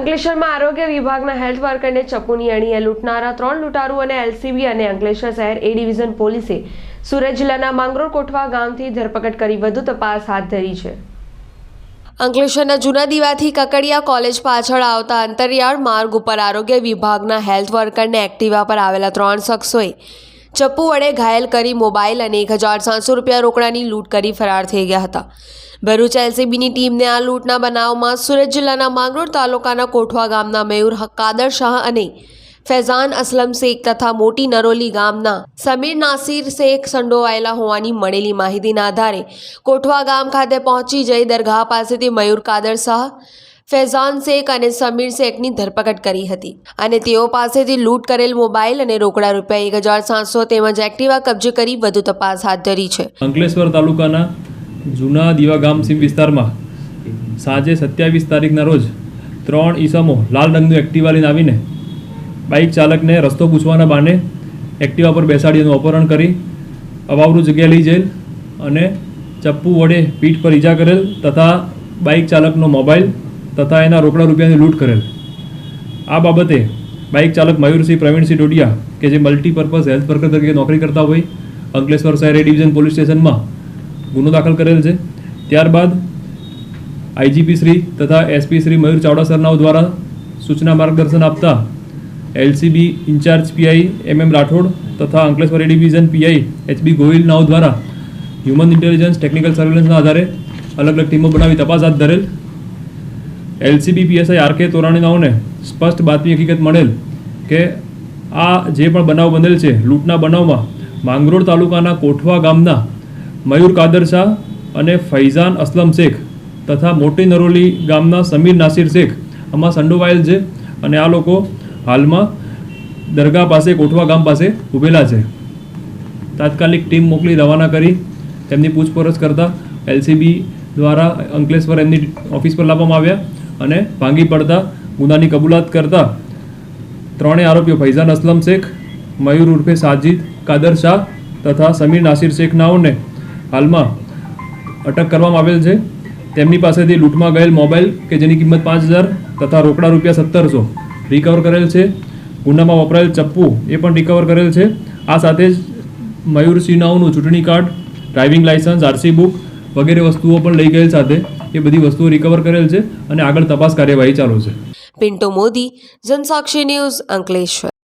અંકલેશ્વરમાં આરોગ્ય વિભાગના હેલ્થ વર્કરને ચપ્પુની અણીએ લૂંટનારા ત્રણ લૂંટારૂ અને એલસીબી અને અંકલેશ્વર શહેર એ ડિવિઝન પોલીસે સુરત જિલ્લાના માંગરોળ કોઠવા ગામથી ધરપકડ કરી વધુ તપાસ હાથ ધરી છે. અંકલેશ્વરના જૂના દીવાથી કકડિયા કોલેજ પાછળ આવતા અંતરિયાળ માર્ગ ઉપર આરોગ્ય વિભાગના હેલ્થ વર્કરને એક્ટિવા પર આવેલા ત્રણ શખ્સોએ ચપ્પુ વડે ઘાયલ કરી મોબાઈલ અને એક હજાર સાતસો રૂપિયા રોકડાની લૂંટ કરી ફરાર થઈ ગયા હતા. ભરૂચ એલસીબીની ટીમને આ લૂંટના બનાવમાં સુરત જિલ્લાના માંગરોળ તાલુકાના કોઠવા ગામના મયુર કાદર શાહ અને ફૈઝાન અસલમ શેખ તથા મોટી નરોલી ગામના સમીર નાસિર શેખ સંડોવાયેલા હોવાની મળેલી માહિતીના આધારે કોઠવા ગામ ખાતે પહોંચી જઈ દરગાહ પાસેથી મયુર કાદર શાહ ફૈઝાન શેખ અને સમીર શેખની ધરપકડ કરી હતી અને તેઓ પાસેથી લૂંટ કરેલ મોબાઈલ અને રોકડા રૂપિયા એક હજાર સાતસો તેમજ એક્ટિવા કબજે કરી વધુ તપાસ હાથ ધરી છે. અંકલેશ્વર તાલુકાના જૂના દીવા ગામ સીમ વિસ્તારમાં સાંજે સત્યાવીસ તારીખના રોજ ત્રણ ઈસમો લાલ રંગનું એક્ટિવા લઈને આવીને બાઇક ચાલકને રસ્તો પૂછવાના બહાને એક્ટિવા પર બેસાડી એનું અપહરણ કરી અવાવરું જગ્યાએ લઈ જયેલ અને ચપ્પુ વડે પીઠ પર ઈજા કરેલ તથા બાઇક ચાલકનો મોબાઈલ તથા એના રોકડા રૂપિયાની લૂંટ કરેલ. આ બાબતે બાઇક ચાલક મયુરસિંહ પ્રવીણસિંહ ડોડિયા કે જે મલ્ટીપર્પઝ હેલ્થ વર્કર તરીકે નોકરી કરતા હોય, અંકલેશ્વર શહેર ડિવિઝન પોલીસ સ્ટેશનમાં ગુનો દાખલ કરેલ છે. ત્યારબાદ આઈજીપી શ્રી તથા એસપી શ્રી મયુર ચાવડા સરનાવ દ્વારા સૂચના માર્ગદર્શન આપતા LCB in-charge PI M M Rathod તથા Ankleshwar division PI HB Gohil નાવ દ્વારા હ્યુમન ઇન્ટેલિજન્સ ટેકનિકલ સર્વેલન્સના આધારે અલગ અલગ ટીમો બનાવી તપાસ હાથ ધરેલ. એલસીબી પીએસઆઈ આર કે તોરાણીનાઓને સ્પષ્ટ બાતમી હકીકત મળેલ કે આ જે પણ બનાવ બનેલ છે, લૂંટના બનાવમાં માંગરોળ તાલુકાના કોઠવા ગામના મયુર કાદર શાહ અને ફૈઝાન અસલમ શેખ તથા મોટી નરોલી ગામના સમીર નાસિર શેખ આમાં સંડોવાયેલ છે અને આ લોકો હાલમાં દરગાહ પાસે, કોઠવા ગામ પાસે ઊભેલા છે. તાત્કાલિક ટીમ મોકલી રવાના કરી તેમની પૂછપરછ કરતા એલસીબી દ્વારા અંકલેશ્વર એમની ઓફિસ પર લાવવામાં આવ્યા. અને ભાંગી પડતા, ગુનાની કબૂલાત કરતા. ત્રણેય આરોપીઓ ફૈઝાન અસલમ શેખ, મયુર ઉર્ફે સાજીદ, કાદર શાહ તથા સમીર નાસિર શેખ નાઓને હાલમાં અટક કરવામાં આવેલ છે. તેમની પાસેથી લૂંટમાં ગયેલ મોબાઈલ કે જેની કિંમત પાંચ હજાર તથા રોકડા રૂપિયા સત્તરસો રિકવર કરેલ છે. ગુનામાં વપરાયેલ ચપ્પુ એ પણ રિકવર કરેલ છે. આ સાથે જ મયુર સિન્હાઓનું ચૂંટણી card driving licence RC book વગેરે વસ્તુઓ પણ લઈ ગયેલ સાથે એ બધી વસ્તુઓ રિકવર કરેલ છે અને આગળ તપાસ કાર્યવાહી ચાલુ છે. પિન્ટો મોદી, જનસાક્ષી ન્યૂઝ અંકલેશ્વર.